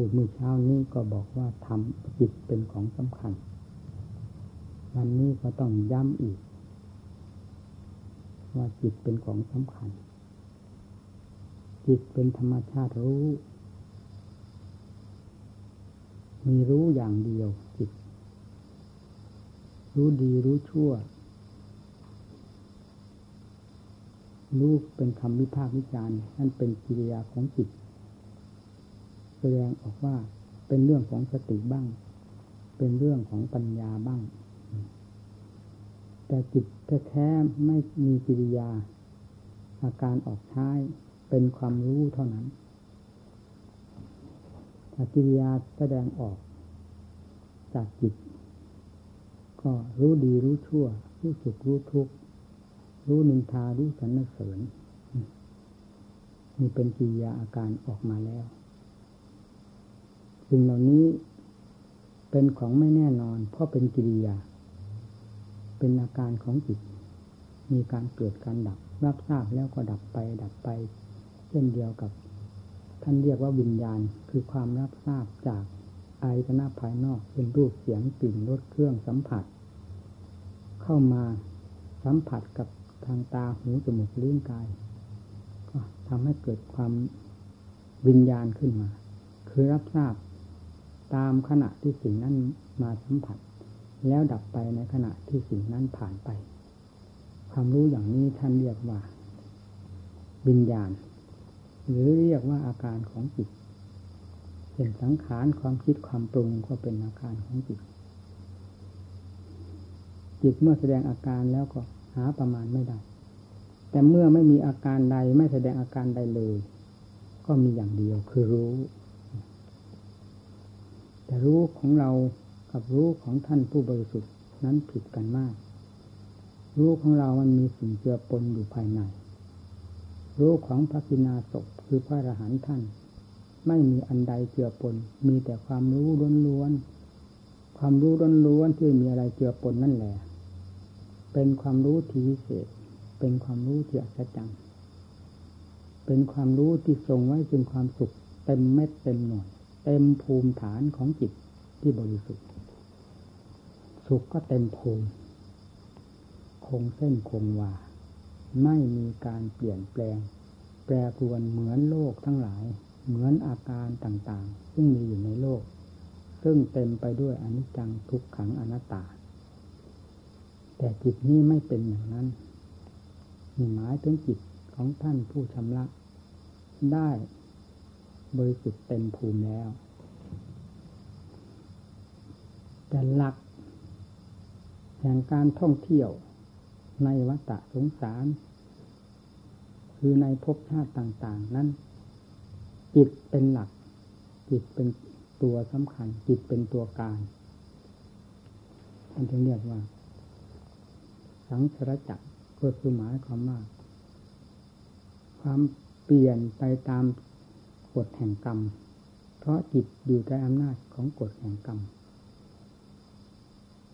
พูดเมื่อเช้านี้ก็บอกว่าทำจิตเป็นของสำคัญ วันนี้ก็ต้องย้ำอีก ว่าจิตเป็นของสำคัญ จิตเป็นธรรมชาติรู้ มีรู้อย่างเดียวจิต รู้ดีรู้ชั่ว รู้เป็นคำวิพากษ์วิจารณ์นั่นเป็นกิริยาของจิต แสดงออกว่าเป็นเรื่องของสติบ้าง เป็นเรื่องของปัญญาบ้าง แต่จิตแท้ๆไม่มีกิริยา อาการออกใช้เป็นความรู้เท่านั้นกิริยาแสดงออก จากจิต ก็รู้ดีรู้ชั่ว รู้สุขรู้ทุกข์รู้นินทารู้สรรเสริญนี่เป็นกิริยาอาการออกมาแล้ว สิ่งเหล่านี้เป็นของไม่แน่นอน เพราะเป็นกิริยา เป็นอาการของจิต มีการเกิดการดับ รับทราบแล้วก็ดับไปดับไป เช่นเดียวกับ ท่านเรียกว่าวิญญาณคือความรับทราบจากอายตนะภายนอกเป็นรูปเสียงกลิ่นรสเครื่องสัมผัส เข้ามาสัมผัสกับทางตาหูจมูกลิ้นกาย ก็ทำให้เกิดความวิญญาณขึ้นมา คือรับทราบ ตามขณะที่สิ่งนั้นมาสัมผัส แล้วดับไปในขณะที่สิ่งนั้นผ่านไป ความรู้อย่างนี้ท่านเรียกว่าวิญญาณ หรือเรียกว่าอาการของจิตเป็นสังขารความคิดความปรุงก็เป็นอาการของจิต จิตเมื่อแสดงอาการแล้วก็หาประมาณไม่ได้ แต่เมื่อไม่มีอาการใดไม่แสดงอาการใดเลย ก็มีอย่างเดียวคือรู้ แต่รู้ของเรากับรู้ของท่านผู้บริสุทธิ์นั้นผิดกันมาก รู้ของเรามันมีสิ่งเจือปนอยู่ภายใน รู้ของพระกินาศคือพระอรหันต์ท่าน ไม่มีอันใดเจือปน มีแต่ความรู้ล้วนๆ ความรู้ล้วนๆที่มีอะไรเจือปนนั่นแหละ เป็นความรู้ที่พิเศษ เป็นความรู้ที่อัศจรรย์ เป็นความรู้ที่ทรงไว้จึงความสุขเต็มเม็ดเต็มหน่วย เต็มภูมิฐานของจิตที่บริสุทธิ์ สุขก็เต็มภูมิ คงเส้นคงวา ไม่มีการเปลี่ยนแปลง แปรปรวนเหมือนโลกทั้งหลาย เหมือนอาการต่างๆ ซึ่งมีอยู่ในโลก ซึ่งเต็มไปด้วยอนิจจังทุกขังอนัตตา แต่จิตนี้ไม่เป็นอย่างนั้นมีหมายถึงจิตของท่านผู้ชำระได้ บริสุทธิ์เต็มภูมิแล้ว แต่หลัก แห่งการท่องเที่ยวในวัฏสงสาร คือในภพชาติต่าง ๆ นั้น จิตเป็นหลัก จิตเป็นตัวสำคัญ จิตเป็นตัวการท่านจึงเรียกว่า สังสารจักรก็คือหมายความว่าความเปลี่ยนไปตาม กฎแห่งกรรม เพราะจิตอยู่ใต้อำนาจของกฎแห่งกรรม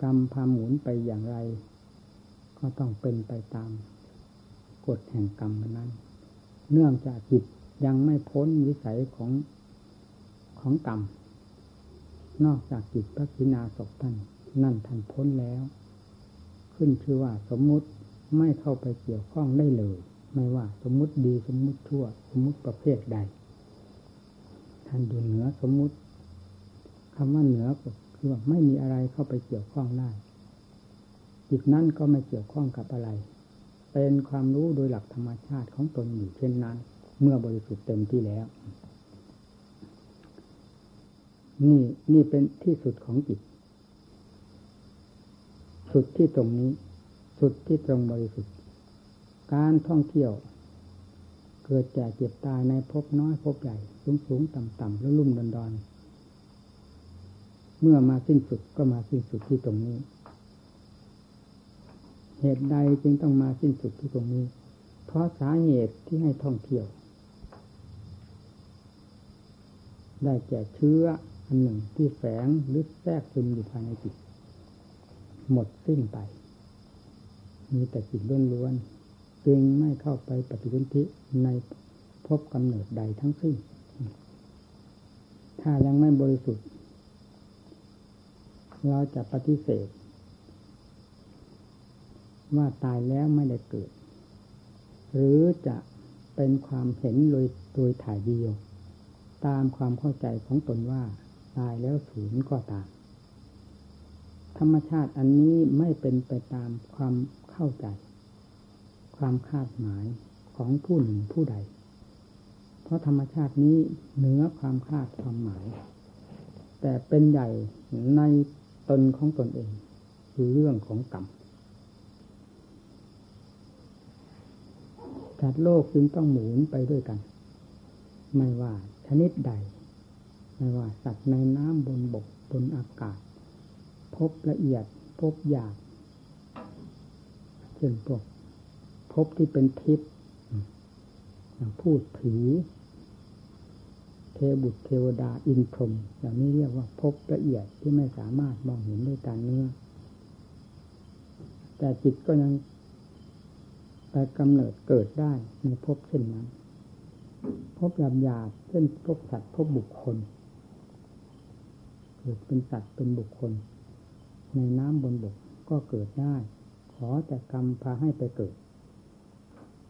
กรรมพาหมุนไปอย่างไร ก็ต้องเป็นไปตามกฎแห่งกรรมนั้น เนื่องจากจิตยังไม่พ้นวิสัยของของกรรม นอกจากจิตพระกินาศท่านนั่นท่านพ้นแล้ว ขึ้นชื่อว่าสมมุติไม่เข้าไปเกี่ยวข้องได้เลย ไม่ว่าสมมุติดีสมมุติชั่ว สมมุติประเภทใด ท่านอยู่เหนือสมมุติคำว่าเหนือก็คือว่าไม่มีอะไรเข้าไปเกี่ยวข้องได้จิตนั้นก็ไม่เกี่ยวข้องกับอะไร เป็นความรู้โดยหลักธรรมชาติของตนอยู่เช่นนั้น เมื่อบริสุทธิ์เต็มที่แล้ว นี่นี่เป็นที่สุดของจิต สุดที่ตรงนี้ สุดที่ตรงบริสุทธิ์ การท่องเที่ยว เกิดแก่เจ็บตายในภพน้อยภพใหญ่ สูงสูงต่ำต่ำแล้วลุ่มดอนดอนเมื่อมาสิ้นสุดก็มาสิ้นสุดที่ตรงนี้ เหตุใดจึงต้องมาสิ้นสุดที่ตรงนี้ เพราะสาเหตุที่ให้ท่องเที่ยว ได้แก่เชื้ออันหนึ่งที่แฝงหรือแทรกซึมอยู่ภายในจิต หมดสิ้นไป มีแต่จิตล้วน จึงไม่เข้าไปปฏิสนธิในพบกำเนิดใดทั้งสิ้น ถ้ายังไม่บริสุทธิ์ เราจะปฏิเสธ ว่าตายแล้วไม่ได้เกิด หรือจะเป็นความเห็นโดยโดยถ่ายเดียว ตามความเข้าใจของตนว่า ตายแล้วศูนย์ก็ตามธรรมชาติอันนี้ไม่เป็นไปตามความเข้าใจ ความคาดหมายของผู้หนึ่งผู้ใด เพราะธรรมชาตินี้เหนือความคาดความหมาย แต่เป็นใหญ่ในตนของตนเอง คือเรื่องของกรรมสัตว์โลกจึงต้องหมุนไปด้วยกัน ไม่ว่าชนิดใด ไม่ว่าสัตว์ในน้ำบนบกบนอากาศ พบละเอียดพบหยาบเช่นพวก พบที่เป็นทิพย์อย่างพูดผี เทบุตรเทวดาอินพรมอย่างนี้เรียกว่าพบละเอียดที่ไม่สามารถมองเห็นด้วยตาเนื้อ แต่จิตก็ยังไปกำเนิดเกิดได้ในพบเช่นนั้นพบยาบหยาบเช่นพบสัตว์พบบุคคลเกิดเป็นสัตว์เป็นบุคคล ในน้ำบนบกก็เกิดได้ ขอแต่กรรมพาให้ไปเกิด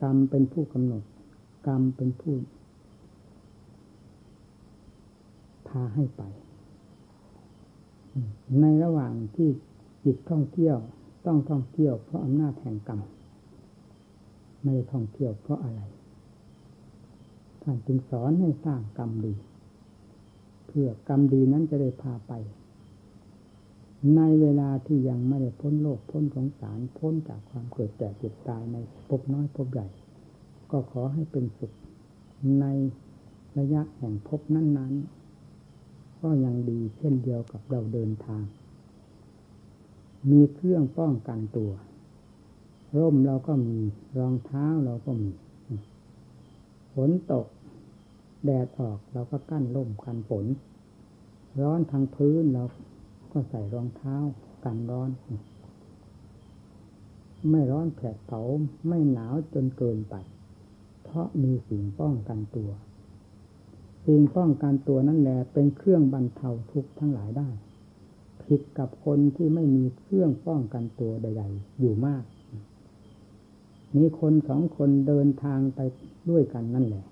รรมเป็นผู้กำหนด กรรมเป็นผู้พาให้ไป ในระหว่างที่จิตท่องเที่ยวต้องท่องเที่ยวเพราะอำนาจแห่งกรรมไม่ได้ท่องเที่ยวเพราะอะไรท่านจึงสอนให้สร้างกรรมดี เพื่อกรรมดีนั้นจะได้พาไป ในเวลาที่ยังไม่ได้พ้นโลกพ้นของสารพ้นจากความเกิดแก่เจ็บตายในภพน้อยภพใหญ่ ก็ขอให้เป็นสุขในระยะแห่งภพนั้น ๆ ก็ยังดีเช่นเดียวกับเราเดินทาง มีเครื่องป้องกันตัว ร่มเราก็มีรองเท้าเราก็มีฝนตก แดดออกเราก็กั้นร่มกันฝน ร้อนทางพื้นเรา ก็ใส่รองเท้ากันร้อน ไม่ร้อนแผดเผาไม่หนาวจนเกินไป เพราะมีสิ่งป้องกันตัว สิ่งป้องกันตัวนั่นแหละเป็นเครื่องบรรเทาทุกข์ทั้งหลายได้ผิดกับคนที่ไม่มีเครื่องป้องกันตัวใดๆอยู่มาก มีคนสองคนเดินทางไปด้วยกันนั่นแหละ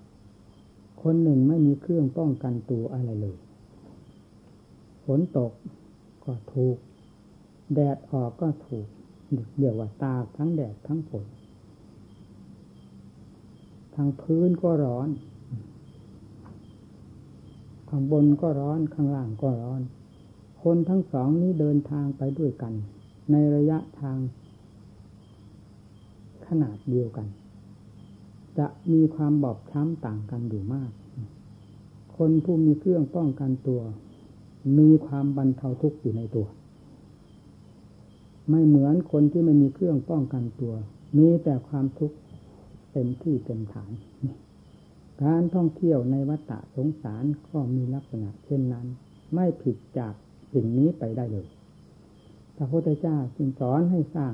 คนหนึ่งไม่มีเครื่องป้องกันตัวอะไรเลย ฝนตก ก็ถูก แดดออกก็ถูกเรียกว่าตาทั้งแดดทั้งฝนทางพื้นก็ร้อนข้างบนก็ร้อนข้างล่างก็ร้อน คนทั้งสองนี้เดินทางไปด้วยกัน ในระยะทาง ขนาดเดียวกัน จะมีความบอบช้ำต่างกันอยู่มาก คนผู้มีเครื่องป้องกันตัว มีความบรรเทาทุกข์อยู่ในตัว ไม่เหมือนคนที่ไม่มีเครื่องป้องกันตัว มีแต่ความทุกข์เต็มที่เต็มฐาน การท่องเที่ยวในวัฏฏะสงสารก็มีลักษณะเช่นนั้น ไม่ผิดจากสิ่งนี้ไปได้เลย พระพุทธเจ้าจึงสอนให้สร้าง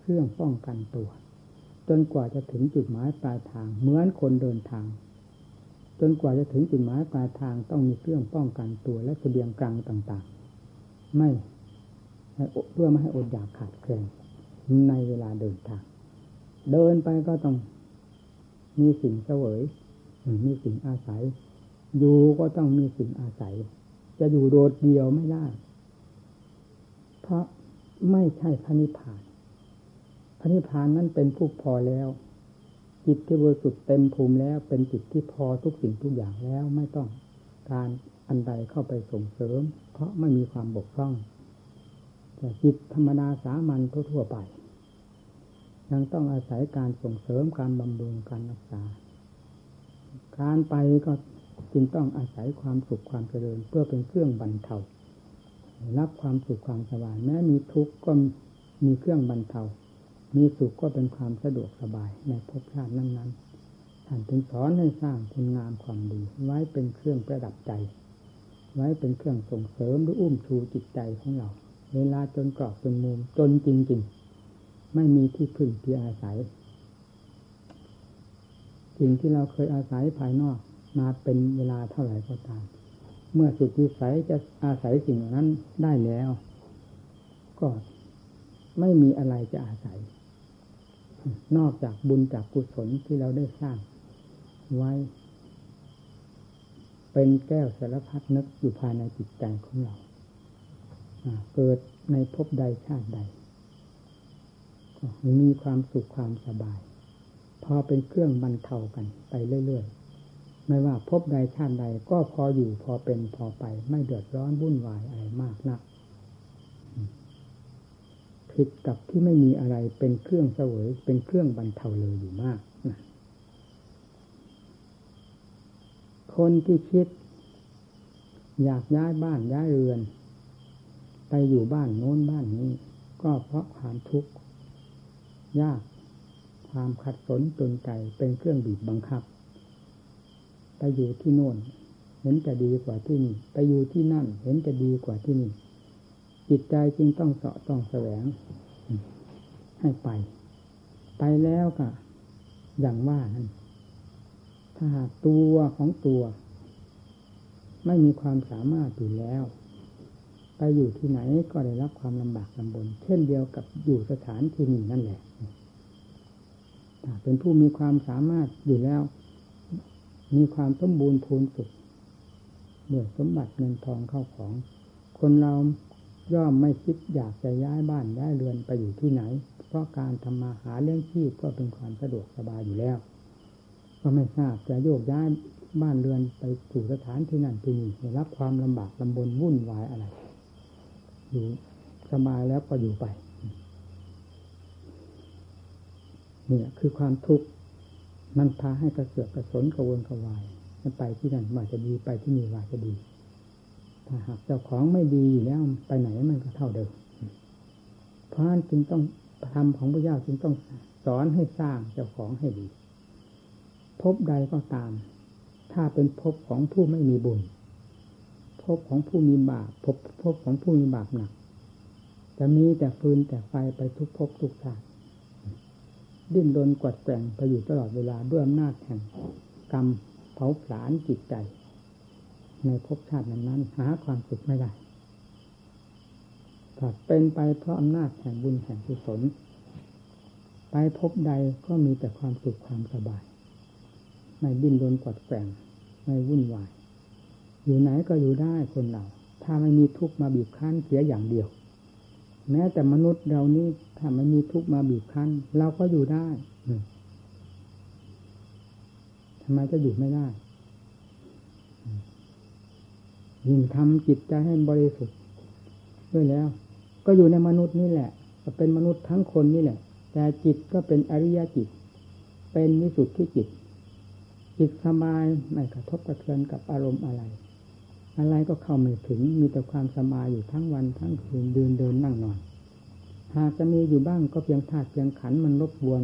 เครื่องป้องกันตัว จนกว่าจะถึงจุดหมายปลายทาง เหมือนคนเดินทาง จนกว่าจะถึงจุดหมายปลายทางต้องมีเครื่องป้องกันตัวและเสบียงกลางต่างๆ ไม่เพื่อไม่ให้อดอยากขาดแคลนในเวลาเดินทาง เดินไปก็ต้องมีสิ่งเสวยมีสิ่งอาศัย อยู่ก็ต้องมีสิ่งอาศัย จะอยู่โดดเดียวไม่ได้ เพราะไม่ใช่พระนิพพานพระนิพพานนั้นเป็นผู้พอแล้ว จิตที่บริสุทธิ์เต็มภูมิแล้วเป็นจิตที่พอทุกสิ่งทุกอย่างแล้วไม่ต้องการอันใดเข้าไปส่งเสริม เพราะไม่มีความบกพร่อง แต่จิตธรรมดาสามัญทั่วไป ยังต้องอาศัยการส่งเสริมการบำรุงการรักษา การไปก็จึงต้องอาศัยความสุขความเจริญเพื่อเป็นเครื่องบรรเทารับความสุขความสบายแม้มีทุกข์ก็มีเครื่องบรรเทา มีสุขก็เป็นความสะดวกสบายในภพชาตินั้นๆท่านจึงสอนให้สร้างคุณงามความดี ไว้เป็นเครื่องประดับใจ ไว้เป็นเครื่องส่งเสริมหรืออุ้มชูจิตใจของเรา เวลาจนกรอบจนมุมจนจริง ๆ ไม่มีที่พึ่งที่อาศัย สิ่งที่เราเคยอาศัยภายนอกมาเป็นเวลาเท่าไหร่ก็ตาม เมื่อสุดวิสัยจะอาศัยสิ่งเหล่านั้นได้แล้ว ก็ไม่มีอะไรจะอาศัย นอกจากบุญจากกุศลที่เราได้สร้างไว้ เป็นแก้วสารพัดนึกอยู่ภายในจิตใจของเราเกิดในภพใดชาติใดก็มีความสุขความสบาย พอเป็นเครื่องบรรเทากันไปเรื่อยๆ ไม่ว่าภพใดชาติใดก็พออยู่พอเป็นพอไป ไม่เดือดร้อนวุ่นวายอะไรมากนัก ผิดกับที่ไม่มีอะไรเป็นเครื่องเสวยเป็นเครื่องบรรเทาเลยอยู่มากนะคนที่คิด อยากย้ายบ้านย้ายเรือน ไปอยู่บ้านโน้นบ้านนี้ ก็เพราะความทุกข์ยากความขัดสนจนใจเป็นเครื่องบีบบังคับ ไปอยู่ที่โน่น เห็นจะดีกว่าที่นี่ ไปอยู่ที่นั่น เห็นจะดีกว่าที่นี่ จิตใจจึงต้องเสาะต้องแสวง ให้ไป ไปแล้วก็อย่างว่านั้นถ้าตัวของตัว ไม่มีความสามารถอยู่แล้ว ไปอยู่ที่ไหนก็ได้รับความลำบากลำบน เช่นเดียวกับอยู่สถานที่นี้นั่นแหละเป็นผู้มีความสามารถอยู่แล้ว มีความสมบูรณ์พูนสุดเมื่อสมบัติเงินทองเข้าของ คนเรา ย่อมไม่คิดอยากจะย้ายบ้านย้ายเรือนไปอยู่ที่ไหน เพราะการทำมาหาเลี้ยงชีพก็เป็นความสะดวกสบายอยู่แล้ว ก็ไม่ทราบจะโยกย้ายบ้านเรือนไปสู่สถานที่นั่นที่นี่รับความลำบากลำบนวุ่นวายอะไร อยู่สบายแล้วก็อยู่ไปเนี่ยคือความทุกข์มันพาให้กระเสือกกระสนกระวนกระวายมันไปที่นั่นว่าจะดีไปที่นี่ว่าจะดี ถ้าหากเจ้าของไม่ดีอยู่แล้วไปไหนมันก็เท่าเดิมเพราะฉะนั้นจึงต้องทำของพระเจ้าจึงต้องสอนให้สร้างเจ้าของให้ดี พบใดก็ตาม ถ้าเป็นพบของผู้ไม่มีบุญ พบของผู้มีบาปพบพบของผู้มีบาปหนัก จะมีแต่ฟืนแต่ไฟไปทุกพบทุกชาติดิ้นรนกวัดแกงไปอยู่ตลอดเวลาด้วยอำนาจแห่งกรรมเผาผลาญจิตใจ ในภพชาตินั้นหาความสุขไม่ได้ถ้าเป็นไปเพราะอำนาจแห่งบุญแห่งกุศลไปพบใดก็มีแต่ความสุขความสบาย ไม่ดิ้นรนกวัดแกงไม่วุ่นวาย อยู่ไหนก็อยู่ได้คนเรา ถ้าไม่มีทุกข์มาบีบคั้นเสียอย่างเดียว แม้แต่มนุษย์เรานี้ถ้าไมันมีทุกข์มาบีบคั้น เราก็อยู่ได้ทำไมจะอยู่ไม่ได้ ยิ่งทำจิตใจให้บริสุทธิ์ด้วยแล้ว ก็อยู่ในมนุษย์นี่แหละก็เป็นมนุษย์ทั้งคนนี่แหละ แต่จิตก็เป็นอริยจิต เป็นมิสุทธิจิต จิตสบายไม่กระทบกระเทือนกับอารมณ์อะไร อะไรก็เข้าไม่ถึงมีแต่ความสบายอยู่ทั้งวันทั้งคืนเดินเดินนั่งนอนหากจะมีอยู่บ้างก็เพียงธาตุเพียงขันมันรบกวน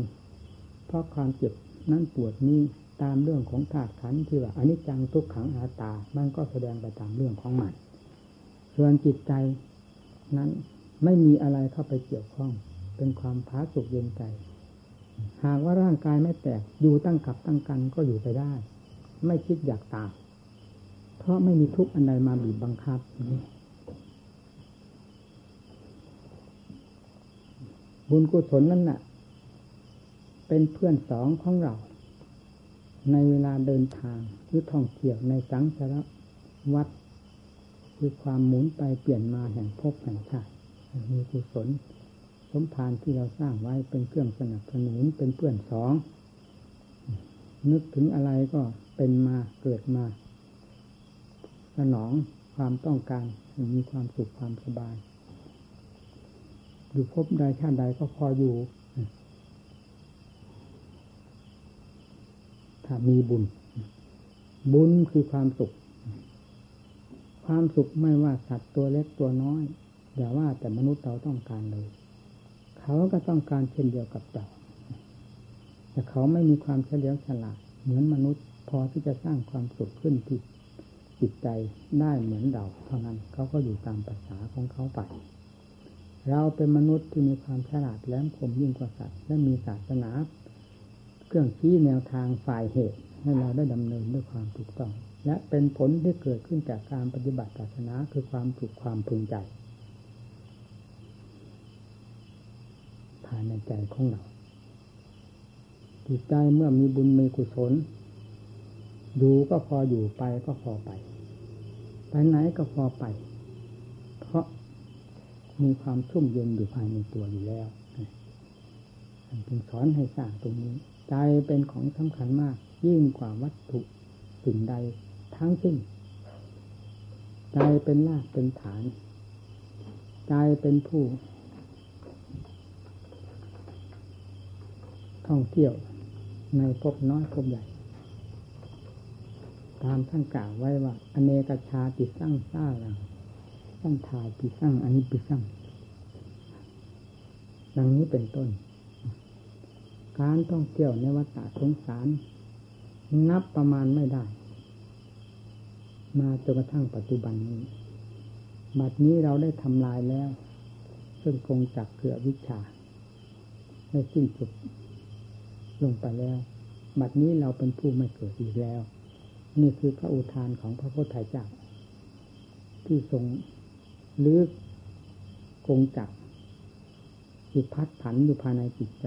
เพราะความเจ็บนั่นปวดนี้ ตามเรื่องของธาตุขันที่ว่าอนิจจังทุกขังอาตา มันก็แสดงไปตามเรื่องของมัน ส่วนจิตใจนั้นไม่มีอะไรเข้าไปเกี่ยวข้อง เป็นความผาสุกเย็นใจ หากว่าร่างกายไม่แตกอยู่ตั้งกับตั้งกันก็อยู่ไปได้ ไม่คิดอยากตายเพราะไม่มีทุกข์อันใดมาบีบบังคับบุญกุศลนั่นน่ะ เป็นเพื่อนสองของเรา ในเวลาเดินทางหรือท่องเที่ยวในสังสารวัดคือความหมุนไปเปลี่ยนมาแห่งภพแห่งชาติมีกุศลสมภารที่เราสร้างไว้เป็นเครื่องสนับสนุนเป็นเพื่อนสอง นึกถึงอะไรก็เป็นมาเกิดมา สนองความต้องการมีความสุขความสบาย อยู่พบใดชาติใดก็พออยู่ ถ้ามีบุญ บุญคือความสุข ความสุขไม่ว่าสัตว์ตัวเล็กตัวน้อย อย่าว่าแต่มนุษย์เราต้องการเลย เขาก็ต้องการเช่นเดียวกับเราแต่เขาไม่มีความเฉลียวฉลาดเหมือนมนุษย์ พอที่จะสร้างความสุขขึ้นที่จิตใจได้เหมือนเราเท่านั้นเขาก็อยู่ตามภาษาของเขาไปเราเป็นมนุษย์ที่มีความฉลาดแหลมคมยิ่งกว่าสัตว์และมีศาสนา เครื่องชี้แนวทางฝ่ายเหตุให้เราได้ดำเนินด้วยความถูกต้อง และเป็นผลที่เกิดขึ้นจากการปฏิบัติศาสนาคือความถูกความพึงใจภายในใจของเราจิตใจเมื่อมีบุญมีกุศลอยู่ก็พออยู่ไปก็พอไป ไปไหนก็พอไป เพราะมีความชุ่มเย็นอยู่ภายในตัวอยู่แล้วจึงสอนให้สร้างตรงนี้ ใจเป็นของสำคัญมาก ยิ่งกว่าวัตถุสิ่งใดทั้งสิ้น ใจเป็นรากเป็นฐาน ใจเป็นผู้ ท่องเที่ยวในภพน้อยภพใหญ่ ตามท่านกล่าวไว้ว่า อเนกชาติสร้างสร้างสร้างทายปิสร้างอันนี้ปิสร้างดังนี้เป็นต้น การท่องเที่ยวในวัฏสงสาร นับประมาณไม่ได้ มาจนกระทั่งปัจจุบันนี้ บัดนี้เราได้ทำลายแล้ว ซึ่งคงจักเกือวิชาได้สิ้นสุดลงไปแล้ว บัดนี้เราเป็นผู้ไม่เกิดอีกแล้ว นี่คือพระอุทานของพระพุทธเจ้าที่ทรงลึกคงจักที่พัดผันอยู่ภายในจิตใจ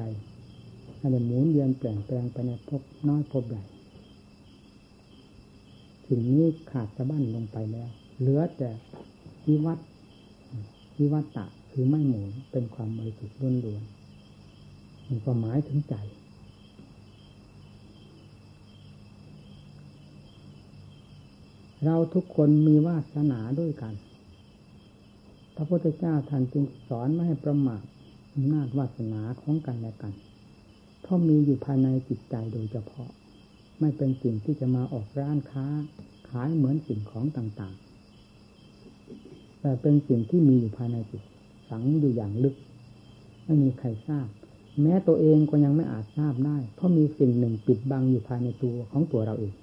อะไรหมุนเวียนเปลี่ยนแปลงไปในภพน้อยภพใหญ่สิ่งนี้ขาดสะบั้นลงไปแล้ว เหลือแต่วิวัตวิวัตตะคือไม่หมุนเป็นความบริสุทธิ์ล้วนๆมีความหมายถึงใจเราทุกคนมีวาสนาด้วยกัน พระพุทธเจ้าท่านจึงสอนไม่ให้ประมาทอำนาจวาสนาของกันและกัน ราะมีอยู่ภายในจิตใจโดยเฉพาะ ไม่เป็นสิ่งที่จะมาออกร้านค้า ขายเหมือนสิ่งของต่างๆ แต่เป็นสิ่งที่มีอยู่ภายในจิตฝังอยู่อย่างลึก ไม่มีใครทราบ แม้ตัวเองก็ยังไม่อาจทราบได้ เพราะมีสิ่งหนึ่งปิดบังอยู่ภายในตัวของตัวเราเอง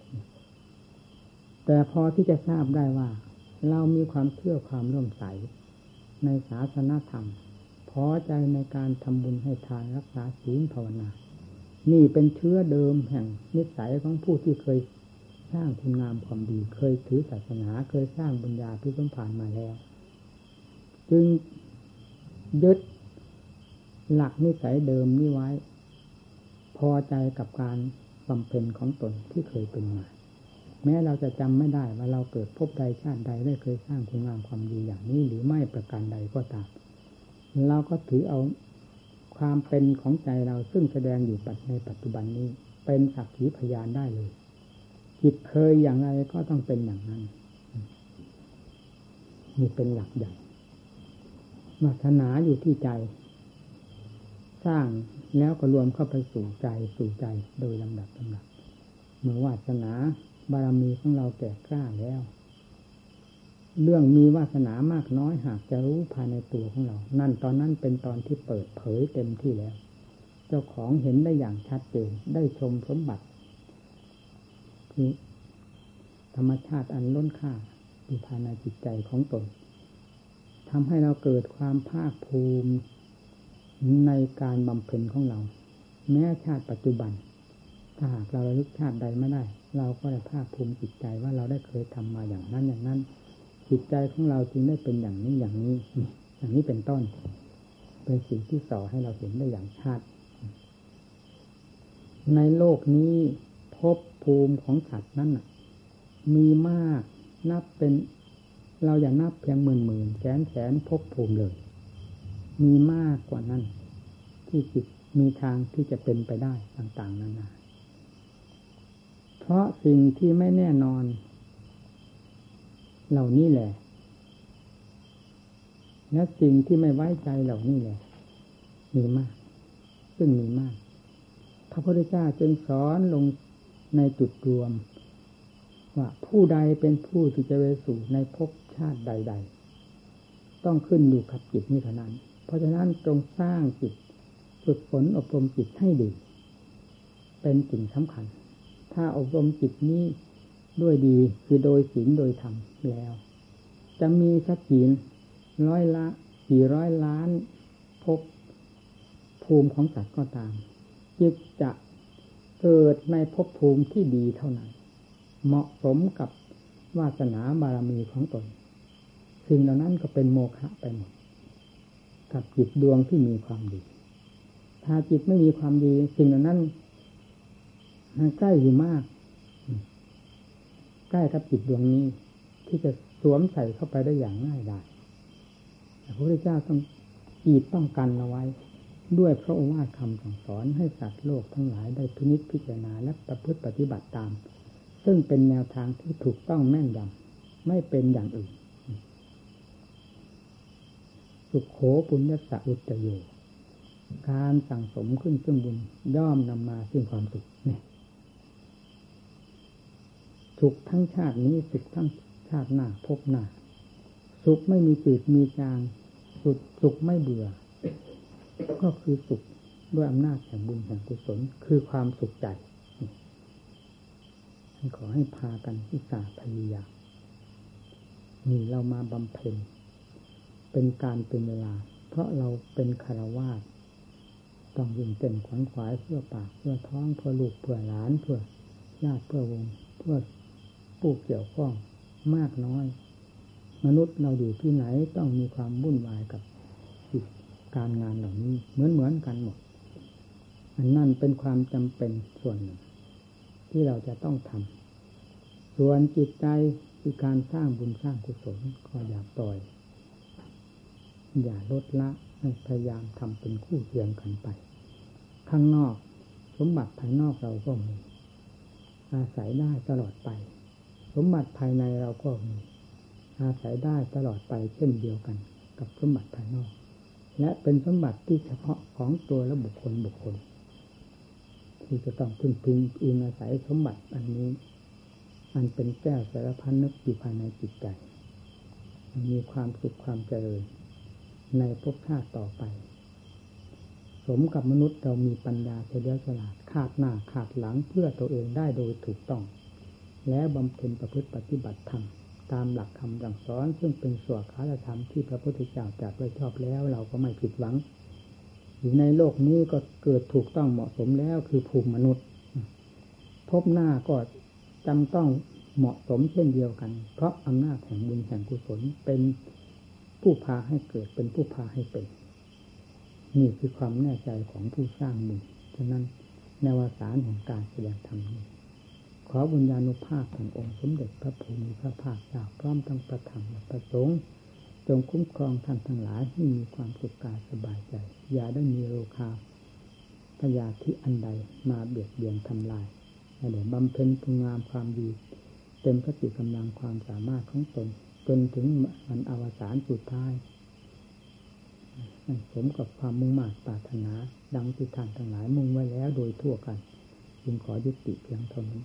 แต่พอที่จะทราบได้ว่า เรามีความเชื่อความร่วมใสในศาสนาธรรมพอใจในการทำบุญให้ทานรักษาศีลภาวนา นี่เป็นเชื้อเดิมแห่งนิสัยของผู้ที่เคยสร้างคุณงามความดี เคยถือศาสนาเคยสร้างบุญญาที่ต้นผ่านมาแล้ว จึงยึดหลักนิสัยเดิมนี้ไว้ พอใจกับการบำเพ็ญของตนที่เคยเป็นมา แม้เราจะจำไม่ได้ว่าเราเกิดพบใดชาติใดได้เคยสร้างคุณงามความดีอย่างนี้หรือไม่ประการใดก็ตามเราก็ถือเอา ความเป็นของใจเราซึ่งแสดงอยู่ในปัจจุบันนี้ เป็นสักขีพยานได้เลยจิตเคยอย่างไรก็ต้องเป็นอย่างนั้นนี่เป็นหลักใหญ่มาถนาอยู่ที่ใจ สร้างแล้วก็รวมเข้าไปสู่ใจสู่ใจโดยลำดับลำดับเมื่อวาสนาบารมีของเราแก่กล้าแล้ว เรื่องมีวาสนามากน้อยหากจะรู้ภายในตัวของเรา นั่นตอนนั้นเป็นตอนที่เปิดเผยเต็มที่แล้ว เจ้าของเห็นได้อย่างชัดเจนได้ชมสมบัติคือธรรมชาติอันล้นค่าอยู่ภายในจิตใจของตนทำให้เราเกิดความภาคภูมิในการบำเพ็ญของเรา แม้ชาติปัจจุบัน ถ้าหากเราระลึกชาติใดไม่ได้ เราก็ได้ภาคภูมิจิตใจว่าเราได้เคยทำมาอย่างนั้นอย่างนั้น จิตใจของเราจึงได้เป็นอย่างนี้อย่างนี้ อย่างนี้เป็นต้น เป็นสิ่งที่สอให้เราเห็นได้อย่างชัดในโลกนี้ภพภูมิของสัตว์นั้นมีมากนับเป็นเราอย่านับเพียงหมื่นหมื่นแสนแสนภพภูมิเลย มีมากกว่านั้น ที่จิตมีทางที่จะเป็นไปได้ต่าง ๆ นานา เพราะสิ่งที่ไม่แน่นอน เหล่านี้แหละและสิ่งที่ไม่ไว้ใจเหล่านี้แหละมีมาก ซึ่งมีมาก พระพุทธเจ้าจึงสอนลงในจุดรวม ว่าผู้ใดเป็นผู้ที่จะไปสู่ในภพชาติใด ๆ ต้องขึ้นอยู่กับจิตนี้เท่านั้น เพราะฉะนั้นจงสร้างจิตฝึกฝนอบรมจิตให้ดี เป็นสิ่งสำคัญ ถ้าอบรมจิตนี้ ด้วยดีคือโดยศีลโดยธรรมแล้ว จะมีสักกี่ร้อยละกี่ร้อยล้านพบภูมิของสัตว์ก็ตามจิตจะเกิดในภพภูมิที่ดีเท่านั้น เหมาะสมกับวาสนาบารมีของตนสิ่งเหล่านั้นก็เป็นโมฆะไปหมดกับจิตดวงที่มีความดี ถ้าจิตไม่มีความดี สิ่งเหล่านั้นมันใกล้อยู่มาก ใกล้กับจิตดวงนี้ ที่จะสวมใส่เข้าไปได้อย่างง่ายดายพระพุทธเจ้าต้องอีดต้องกันเอาไว้ ด้วยพระองค์ว่าคำสั่งสอนให้สัตว์โลกทั้งหลายได้พินิจพิจารณาและประพฤติปฏิบัติตาม ซึ่งเป็นแนวทางที่ถูกต้องแม่นยำไม่เป็นอย่างอื่น สุขโขปุญญสอุตโยการสั่งสมขึ้นซึ่งบุญย่อมนำมาซึ่งความสุขเนี่ย สุขทั้งชาตินี้สุขทั้งชาติหน้าพบหน้าสุขไม่มีจืดมีจางสุขสุขไม่เบื่อ ก็คือสุขด้วยอำนาจแห่งบุญแห่งกุศลคือความสุขใจขอให้พากันที่สาพยายามนี่เรามาบำเพ็ญเป็นการเป็นเวลา เพราะเราเป็นคารวาสต้องยิ่งเต้นขวนขวายเพื่อปากเพื่อท้องเพื่อลูกเพื่อหลานเพื่อญาติเพื่อวง เพื่อ ผู้เกี่ยวข้องมากน้อย มนุษย์เราอยู่ที่ไหนต้องมีความวุ่นวายกับกิจการงานเหล่านี้เหมือนเหมือนกันหมด อันนั่นเป็นความจำเป็นส่วนหนึ่ง ที่เราจะต้องทำส่วนจิตใจคือการสร้างบุญสร้างกุศลก็อย่าปล่อย อย่าลดละให้พยายามทำเป็นคู่เคียงกันไป ข้างนอกสมบัติภายนอกเราก็มีอาศัยได้ตลอดไป มบัติภายในเราก็มีอาศัยได้ตลอดไปเช่นเดียวกัน กับสมบัติภายนอก และเป็นสมบัติที่เฉพาะของตัวและบุคคลบุคคล ที่จะต้องพึ่งพิงอิงอาศัยสมบัติอันนี้ อันเป็นแก้วสารพันนึกอยู่ภายในจิตใจมีความสุขความเจริญ ในภพชาติต่อไป สมกับมนุษย์เรามีปัญญาเฉลียวฉลาดขาดหน้าขาดหลังเพื่อตัวเองได้โดยถูกต้อง และบำเพ็ญประพฤติปฏิบัติธรรมตามหลักคำสั่งสอน ซึ่งเป็นส่วนคาธรรมที่พระพุทธเจ้าจัดไว้ชอบแล้วเราก็ไม่ผิดหวัง อยู่ในโลกนี้ก็เกิดถูกต้องเหมาะสมแล้วคือภูมิมนุษย์ พบหน้าก็จำต้องเหมาะสมเช่นเดียวกัน เพราะอำนาจแห่งบุญแห่งกุศลเป็นผู้พาให้เกิดเป็นผู้พาให้เป็น นี่คือความแน่ใจของผู้สร้างบุญฉะนั้นในวาสารของการแสดงธรรมนี้ ขอบุญญาณุภาพขององค์สมเด็จพระภูมิพระภาคเจ้าพร้อมทั้งประธรรมและประสงค์จงคุ้มครองท่านทั้งหลายให้มีความสุขกายสบายใจ อย่าได้มีโรคาพยาธิอันใดมาเบียดเบียนทำลายให้ได้บำเพ็ญคุณงามความดี เต็มพระจิตกำลังความสามารถของตน จนถึงมันอวสานสุดท้ายสมกับความมุ่งมั่นปรารถนา ดังที่ท่านทั้งหลายมุ่งไว้แล้วโดยทั่วกัน จึงขอยุติเพียงเท่านี้